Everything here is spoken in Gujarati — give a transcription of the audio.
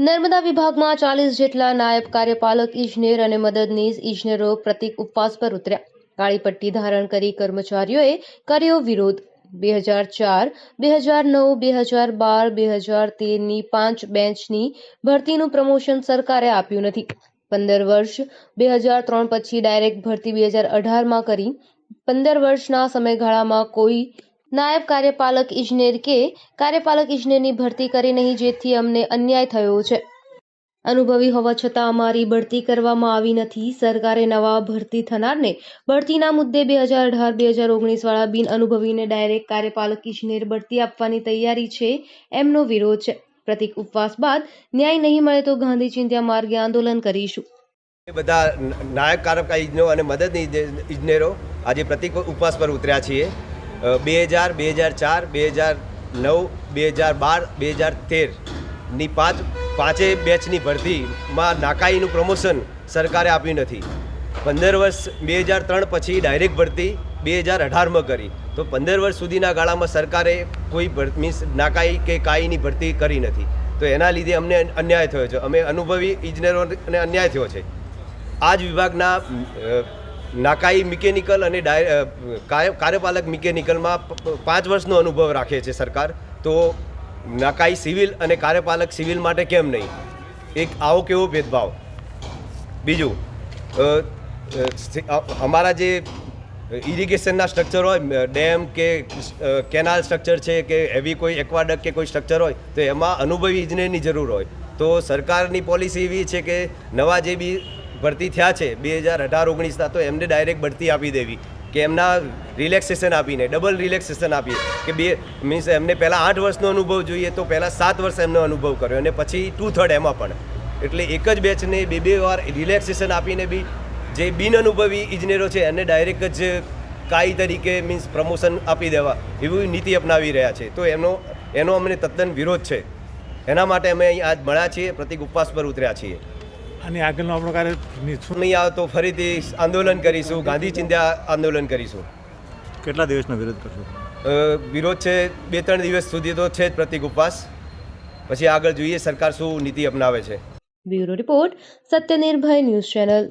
નર્મદા વિભાગમાં ચાલીસ જેટલા નાયબ કાર્યપાલક ઇજનેર અને મદદનીશ ઇજનેરો પ્રતિક ઉપવાસ પર ઉતર્યા. કાળી પટ્ટી ધારણ કરી કર્મચારીઓએ કર્યો વિરોધ. બે હજાર ચાર, બે હજાર નવ, બે હજાર બાર, બે હજાર તેરની પાંચ બેન્ચની ભરતીનું પ્રમોશન સરકારે આપ્યું નથી. પંદર વર્ષ, બે હજાર ત્રણ પછી ડાયરેક્ટ ભરતી બે હજાર અઢારમાં કરી. પંદર વર્ષના સમયગાળામાં કોઈ નાયબ કાર્યપાલક ઇજનેર કે કાર્યપાલક ઇજનેરની ભરતી કરી નહીં જેથી અમને અન્યાય થયો છે. અનુભવી હોવા છતાં અમારી બઢતી કરવામાં આવી નથી. સરકારે નવા ભરતી થનારને બઢતીના મુદ્દે બે હજાર અઢાર, બે હજાર ઓગણીસ વાળા બિન અનુભવીને ડાયરેક્ટ કાર્યપાલક ઇજનેર બઢતી આપવાની તૈયારી છે એમનો વિરોધ છે. પ્રતિક ઉપવાસ બાદ ન્યાય નહીં મળે તો ગાંધી ચિંધ્યા માર્ગે આંદોલન કરીશું. બધા નાયક કારક ઇજનો અને મદદની ઇજનેરો આજે પ્રતિક ઉપવાસ પર ઉતર્યા છીએ. બે હજાર બે હજાર ચાર, બે હજાર નવ, બે હજાર બાર, બે હજાર તેરની પાંચ પાંચેય બેચની ભરતીમાં નાકાઈનું પ્રમોશન સરકારે આપ્યું નથી. પંદર વર્ષ બે હજાર ત્રણ પછી ડાયરેક્ટ ભરતી, બે હજાર અઢારમાં કરી. તો પંદર વર્ષ સુધીના ગાળામાં સરકારે કોઈ મીન્સ નાકાઈ કે કાઈની ભરતી કરી નથી. તો એના લીધે અમને અન્યાય થયો છે. અમે અનુભવી ઇજનેરોને અન્યાય થયો છે. આ જ વિભાગના નાકાઈ મિકેનિકલ અને કાર્યપાલક મિકેનિકલમાં પાંચ વર્ષનો અનુભવ રાખે છે સરકાર. તો નાકાઈ સિવિલ અને કાર્યપાલક સિવિલ માટે કેમ નહીં? એક આવો કેવો ભેદભાવ? બીજું અમારા જે ઇરિગેશનના સ્ટ્રક્ચર હોય ડેમ કે કેનાલ સ્ટ્રક્ચર છે કે એવી કોઈ એક્વાડક કે કોઈ સ્ટ્રક્ચર હોય, તો એમાં અનુભવી ઇજનેરની જરૂર હોય. તો સરકારની પોલિસી એવી છે કે નવા જે બી ભરતી થયા છે, બે હજાર અઢાર ઓગણીસના, તો એમને ડાયરેક્ટ ભરતી આપી દેવી કે એમના રિલેક્સેશન આપીને ડબલ રિલેક્સેશન આપીએ કે બે મીન્સ એમને પહેલાં આઠ વર્ષનો અનુભવ જોઈએ તો પહેલાં સાત વર્ષ એમનો અનુભવ કર્યો અને પછી ટુ થર્ડ એમાં પણ. એટલે એક જ બેચને બે બે વાર રિલેક્સેશન આપીને બી જે બિન અનુભવી ઇજનેરો છે એને ડાયરેક્ટ જ કાઈ તરીકે મીન્સ પ્રમોશન આપી દેવા એવી નીતિ અપનાવી રહ્યા છે. તો એનો એનો અમને તદ્દન વિરોધ છે. એના માટે અમે અહીં આજ મળ્યા છીએ, પ્રતિક ઉપવાસ પર ઉતર્યા છીએ. અને આગળનો આપણો કાર્ય નહીં આવે તો ફરીથી આંદોલન કરીશું ગાંધી ચિંધ્યા આંદોલન કરીશું. કેટલા દિવસનો વિરોધ કરશો? વિરોધ છે બે ત્રણ દિવસ સુધી તો છે જ પ્રતિક ઉપવાસ. પછી આગળ જોઈએ સરકાર શું નીતિ અપનાવે છે. Bureau report Satyanirbhay news channel.